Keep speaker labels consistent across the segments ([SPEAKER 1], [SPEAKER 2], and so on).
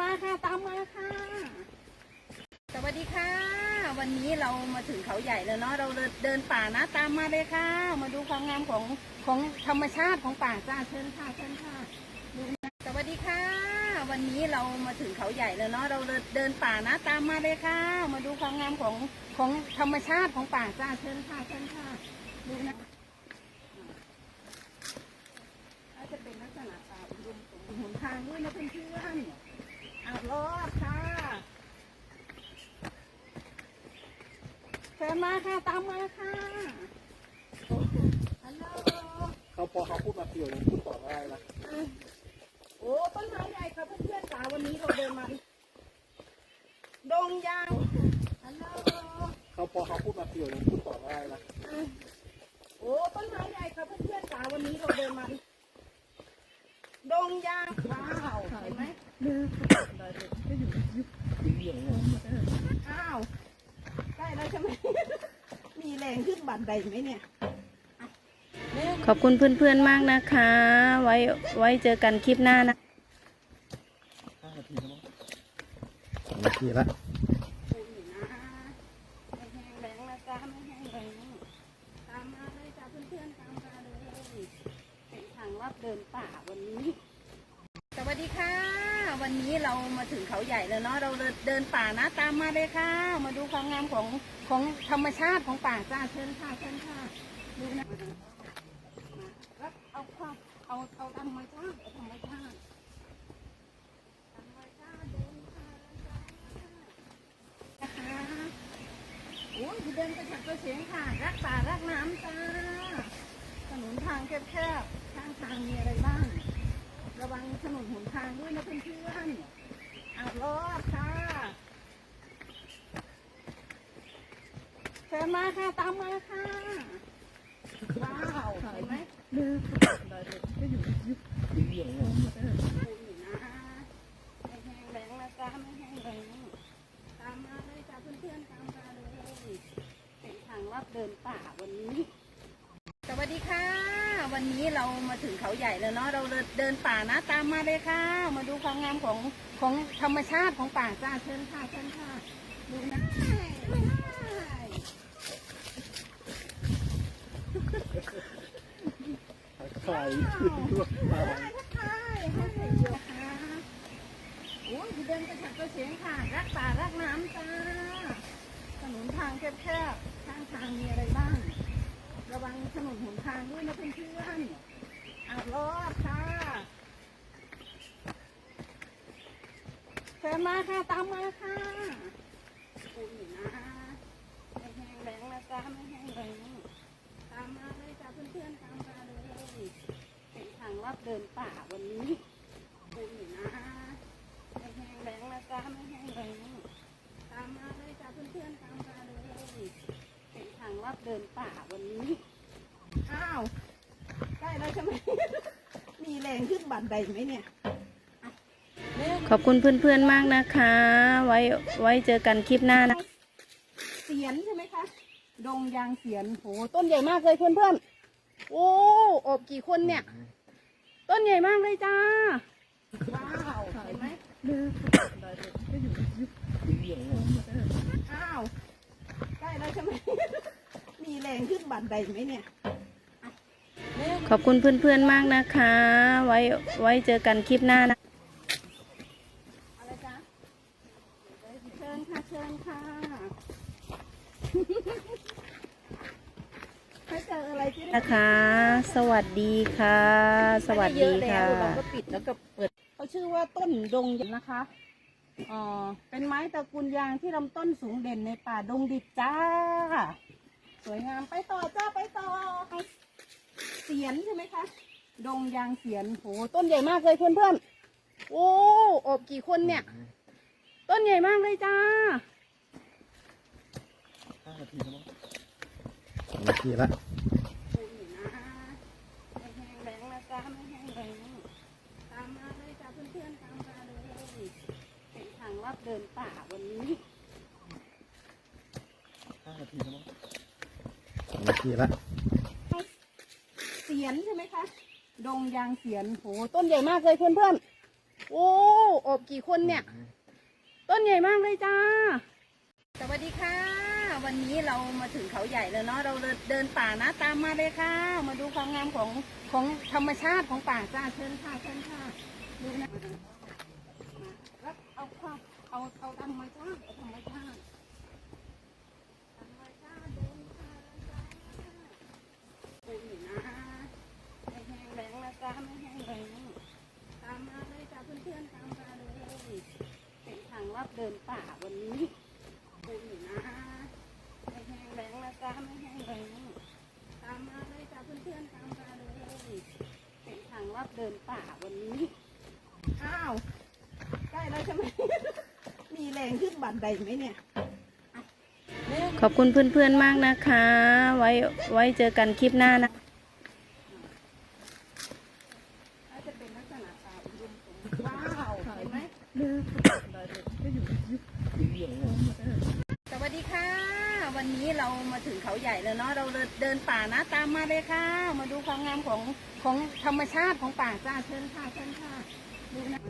[SPEAKER 1] มาค่ะตามมาค่ะ สวัสดีค่ะ วันนี้เรามาถึงเขาใหญ่แล้วเนาะเราเดินป่านะตามมาเลยค่ะ มาดูความงามของของธรรมชาติของป่าจ้าเชิญค่ะเชิญค่ะดูนะสวัสดีค่ะ วันนี้เรามาถึงเขาใหญ่แล้วเนาะเราเดินป่านะตามมาเลยค่ะ มาดูความงามของของธรรมชาติของป่าจ้าเชิญค่ะเชิญค่ะดูนะอาจะเป็นลักษณะป่าอุดมสมบูรณ์ทางด้วยนะเพื่อนๆ รอดค่ะเชิญมาค่ะ ตามมาค่ะฮัลโหล
[SPEAKER 2] เขาพอเขาพูดมาประโยชน์พูดต่อได้นะ
[SPEAKER 1] โอ้ต้นไม้ใหญ่ค่ะเพื่อนๆจ๋าวันนี้เราเดินมาดงยางฮัลโหล
[SPEAKER 2] เขาพอเขาพูดมาประโยชน์พูดต่อได้นะ
[SPEAKER 1] โอ้ต้นไม้ใหญ่ค่ะเพื่อนๆจ๋าวันนี้เราเดินมา ดงยางว้าวเห็นไหมอ้าวใกล้แล้วใช่ไหม มีแรงขึ้นบันไดไหมเนี่ย
[SPEAKER 3] ขอบคุณเพื่อนๆมากนะคะ ไว้ไว้เจอกันคลิปหน้านะ
[SPEAKER 2] นาทีแล้วมั้งสองนาทีละ
[SPEAKER 1] ปูอยู่นะไม่แห้งแรงนะจ๊ะไม่แห้งแรงตามมาเลยจ้ะเพื่อนๆตามมาเลย เดินป่าวันนี้ สวัสดีค่ะ วันนี้เรามาถึงเขาใหญ่แล้วเนาะเราเดินป่านะตามมาเลยค่ะ มาดูความงามของของธรรมชาติของป่าจ้าเชิญค่ะเชิญค่ะดูนะรับเอาความเอาเอาธรรมชาติเอาธรรมชาติธรรมชาติเดินป่านะคะโอ้ยเดินกระฉับกระเฉงค่ะ รักป่ารักน้ำจ้า ถนนทางแคบๆ ข้างทางมีอะไรบ้าง ระวังถนนหนทางด้วยนะเพื่อนๆเอารอดค่ะเชิญมาค่ะ ตามมาค่ะ ว้าว เห็นไหม
[SPEAKER 2] ยิ้มเยี่ยงเนี่ย
[SPEAKER 1] ปูอยู่นะไม่แห้งแรงนะจ๊ะไม่แห้งแรงตามมาเลยจ้ะเพื่อนๆตามมาเลยเป็นทางลัดเดินป่าวันนี้ สวัสดีค่ะ วันนี้เรามา ถึงเขาใหญ่แล้วเนาะเราเดินป่านะตามมาเลยค่ะ มาดูความงามของของธรรมชาติของป่าจ้าเชิญค่ะเชิญค่ะดูนะไม่ได้
[SPEAKER 2] ขายขึ้นด้วยตา
[SPEAKER 1] ได้ทักทายให้ใส่เยอะค่ะโอ้ยเดินกระฉับกระเฉงค่ะ รักป่ารักน้ำจ้าถนนทางแคบๆข้างทางมีอะไรบ้าง ระวังถนนหนทางด้วยนะเพื่อนๆเอารอดค่ะเชิญ มาค่ะ ตามมาค่ะปูอยู่นะไม่แห้งแรงนะจ๊ะไม่แห้งแรงตามมาเลยจ้ะเพื่อนๆตามมาเลยเป็นทางลัดเดินป่าวันนี้ปูอยู่นะไม่แห้งแรงนะจ๊ะไม่แห้งแรงตามมาเลยจ้ะเพื่อนๆตามมาเลยเป็นทางลัดเดินป่าวันนี้อ้าวใกล้แล้วใช่ไหมมีแรงขึ้นบันไดไหมเนี่ย
[SPEAKER 3] ขอบคุณเพื่อนๆมากนะคะ ไว้ไว้เจอกันคลิปหน้านะ
[SPEAKER 1] เสียนใช่ไหมคะ ดงยางเสียนโหต้นใหญ่มากเลยเพื่อนๆ โอ้อบกี่คนเนี่ย ต้นใหญ่มากเลยจ้า ว้าวเห็นไหม
[SPEAKER 2] ยิ้มเยี่ยงเนี่ย
[SPEAKER 1] อ้าวใกล้แล้วใช่ไหม มีแรงขึ้นบันไดไหมเนี่ยอะหนึ่ง
[SPEAKER 3] ขอบคุณเพื่อนๆมากนะคะ ไว้ไว้เจอกันคลิปหน้านะ
[SPEAKER 1] อะไรจ๊ะเชิญค่ะเชิญค่ะ ให้เจออะไรที่ได้
[SPEAKER 3] นะคะ สวัสดีค่ะ สวัสดีค่ะ
[SPEAKER 1] ไม่ไเยอแล้วเราก็ปิดแล้วก็เปิดเขาชื่อว่าต้นดงยางนะคะเอ่อเป็นไม้ตระกูลยางที่ลำต้นสูงเด่นในป่าดงดิบจ้า สวยงามไปต่อจ้าไปต่อเสียนใช่ไหมคะ ดงยางเสียนโหต้นใหญ่มากเลยเพื่อนๆโอ้อบกี่คนเนี่ย ต้นใหญ่มากเลยจ้า
[SPEAKER 2] ห้านาทีแล้วมั้งสองนาทีละ
[SPEAKER 1] ปูอยู่นะไม่แห้งแรงนะจ๊ะไม่แห้งแรงตามมาเลยจ้ะเพื่อนๆตามมาเลยเป็นทางลัด เดินป่าวันนี้
[SPEAKER 2] ห้านาทีแล้วมั้งสองนาทีละ
[SPEAKER 1] เสียนใช่ไหมคะ ดงยางเสียนโหต้นใหญ่มากเลยเพื่อนๆโอ้อบกี่คนเนี่ย ต้นใหญ่มากเลยจ้า สวัสดีค่ะ วันนี้เรามาถึงเขาใหญ่แล้วเนาะ เราเดินป่านะตามมาเลยค่ะ มาดูความงามของของธรรมชาติของป่าจ้าเชิญค่ะเชิญค่ะดูนะรับเอาความ เอาเอาธรรมชาติเอาธรรมชาติธรรมชาติเดินป่าจ้าโอ้ยนะไม่แห้งแรงนะจ้าไม่แห้งแรงตามมาเลยจ้าเพื่อนๆตามมาเลยเป็นทางลับเดินป่าวันนี้บุญอยู่นะไม่แห้งแรงนะจ๊ะไม่แห้งแรงตามมาเลยจ้ะเพื่อนๆตามมาเลยเป็นทางลับเดินป่าวันนี้อ้าวใกล้แล้วใช่ไหม มีแรงขึ้นบันไดไหมเนี่ยอะหนึ่ง
[SPEAKER 3] ขอบคุณเพื่อนๆมากนะคะ ไว้ไว้เจอกันคลิปหน้านะ
[SPEAKER 1] น่าจะเป็นลักษณะป่าอุดมสมบูรณ์ว้าวเห็นไหมสวัสดีค่ะ วันนี้เรามาถึงเขาใหญ่แล้วเนาะเราเดินป่านะตามมาเลยค่ะ มาดูความงามของของธรรมชาติของป่าจ้าเชิญค่ะเชิญค่ะดูนะ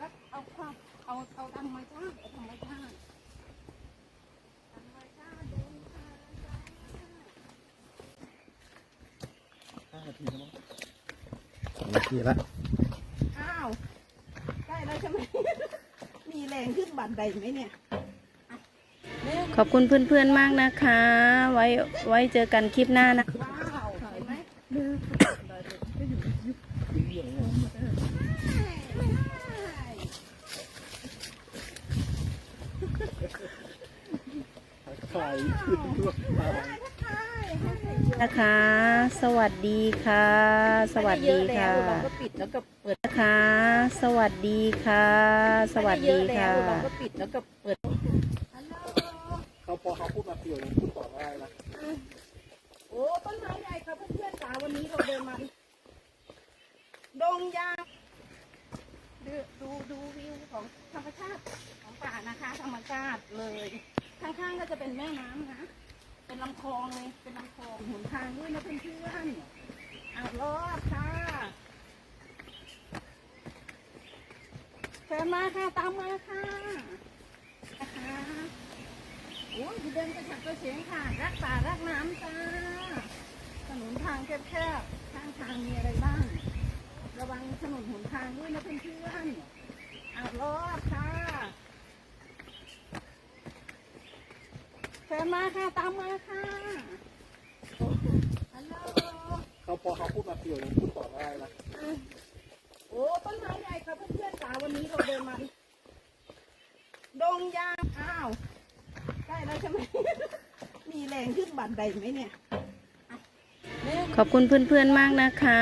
[SPEAKER 1] รับเอาความ เอาเอาธรรมชาติเอาธรรมชาติธรรมชาติเดินป่าจ้า
[SPEAKER 2] ห้านาทีแล้วมั้งสองนาทีละ
[SPEAKER 1] อ้าวใกล้แล้วใช่ไหม มีแรงขึ้นบันไดไหมเนี่ยอะหนึ่ง
[SPEAKER 3] ขอบคุณเพื่อนๆมากนะคะ ไว้ไว้เจอกันคลิปหน้านะ
[SPEAKER 1] ว้าวเห็นไหม
[SPEAKER 2] ใคร
[SPEAKER 3] นะคะ สวัสดีค่ะ สวัสดีค่ะ
[SPEAKER 1] เราก็ปิดแล้วก็เปิด
[SPEAKER 3] นะคะ สวัสดีค่ะ สวัสดีค่ะ
[SPEAKER 1] เราก็ปิดแล้วก็เปิดฮัลโหล
[SPEAKER 2] เขาพอเขาพูดมาเปลี่ยวยังพูดต่อได้นะ
[SPEAKER 1] โอ้ต้นไม้ใหญ่ครับเพื่อนๆจ๋าวันนี้เราเดินมาดงยางดูดูดูวิวของธรรมชาติของป่านะคะ ธรรมชาติเลย ข้างๆก็จะเป็นแม่น้ำนะ เป็นลำคลองเลย เป็นลำคลองหนทางด้วยนะเพื่อนๆอะรอดค่ะเชิญมาค่ะ ตามมาค่ะนะคะโอ้ยเดินกระฉับกระเฉงค่ะ รักป่ารักน้ำจ้า ถนนทางแคบๆข้างทางมีอะไรบ้าง ระวังถนนหนทางด้วยนะเพื่อนๆอะรอดค่ะ เชิญมาค่ะ ตามมาค่ะฮัลโหล
[SPEAKER 2] เขาพอเขาพูดมาเปลี่ยวยังพูดต่อได้นะ
[SPEAKER 1] โอ้ต้นไม้ใหญ่ครับเพื่อนๆจ๋าวันนี้เราเดินมาดงยางอ้าวใกล้แล้วใช่ไหมมีแรงขึ้นบันไดไหมเนี่ย
[SPEAKER 3] ขอบคุณเพื่อนๆมากนะคะ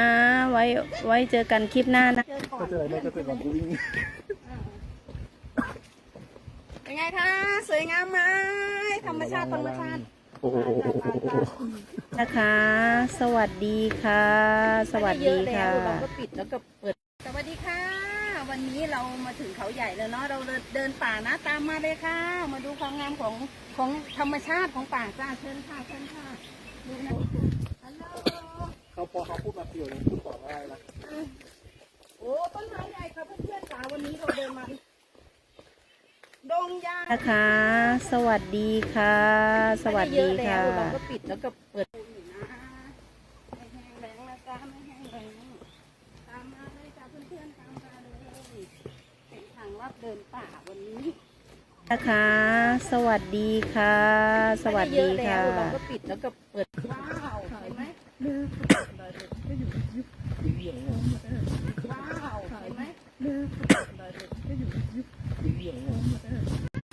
[SPEAKER 3] ไว้ไว้เจอกันคลิปหน้านะ
[SPEAKER 1] เจอก่อน
[SPEAKER 2] ก็เจออะไรไม่ก็เจอก่อนกูวิ่ง
[SPEAKER 1] เป็น ไงคะสวยงามไหมธรรมชาติธรรมชาติ
[SPEAKER 2] โอ้โห
[SPEAKER 3] นะคะ สวัสดีค่ะ สวัสดีค่ะ
[SPEAKER 1] เราก็ปิดแล้วก็เปิดสวัสดีค่ะ วันนี้เรามาถึงเขาใหญ่แล้วเนาะเราเดินป่านะตามมาเลยค่ะ มาดูความงามของของธรรมชาติของป่าจ้าเชิญค่ะเชิญค่ะดูนะฮัลโหล
[SPEAKER 2] เขาพอเขาพูดมาเปลี่ยวยังพูดต่อได้นะ
[SPEAKER 1] โอ้ต้นไม้ใหญ่ครับเพื่อนๆจ๋าวันนี้เราเดินมา ดงยาง
[SPEAKER 3] นะคะ สวัสดีค่ะ สวัสดีค่ะ
[SPEAKER 1] เราก็ปิดแล้วก็เปิดอยู่นะไม่แห้งแรงนะจ๊ะไม่แห้งแรงตามมาเลยจ้าเพื่อนๆตามมาเลยเป็นทางลับเดินป่าวันนี้
[SPEAKER 3] นะคะ สวัสดีค่ะ สวัสดีค่ะ
[SPEAKER 1] เราก็ปิดแล้วก็เปิดว้าวเห็นไหมว้าวเห็นไหม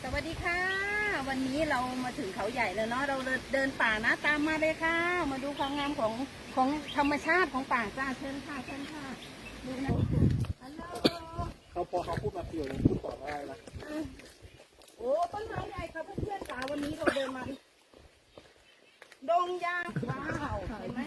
[SPEAKER 1] สวัสดีค่ะ วันนี้ เรามาถึงเขาใหญ่แล้วเนาะเราเดินป่านะตามมาเลยค่ะ มาดูความงามของของธรรมชาติของป่าจ้าเชิญค่ะเชิญค่ะดูนะฮัลโหล
[SPEAKER 2] เขาพอเขาพูดมาเปลี่ยวยังพูดต่อได้นะ
[SPEAKER 1] โอ้ต้นไม้ใหญ่ครับเพื่อนๆจ๋าวันนี้เราเดินมาดงยางว้าวเห็นไหม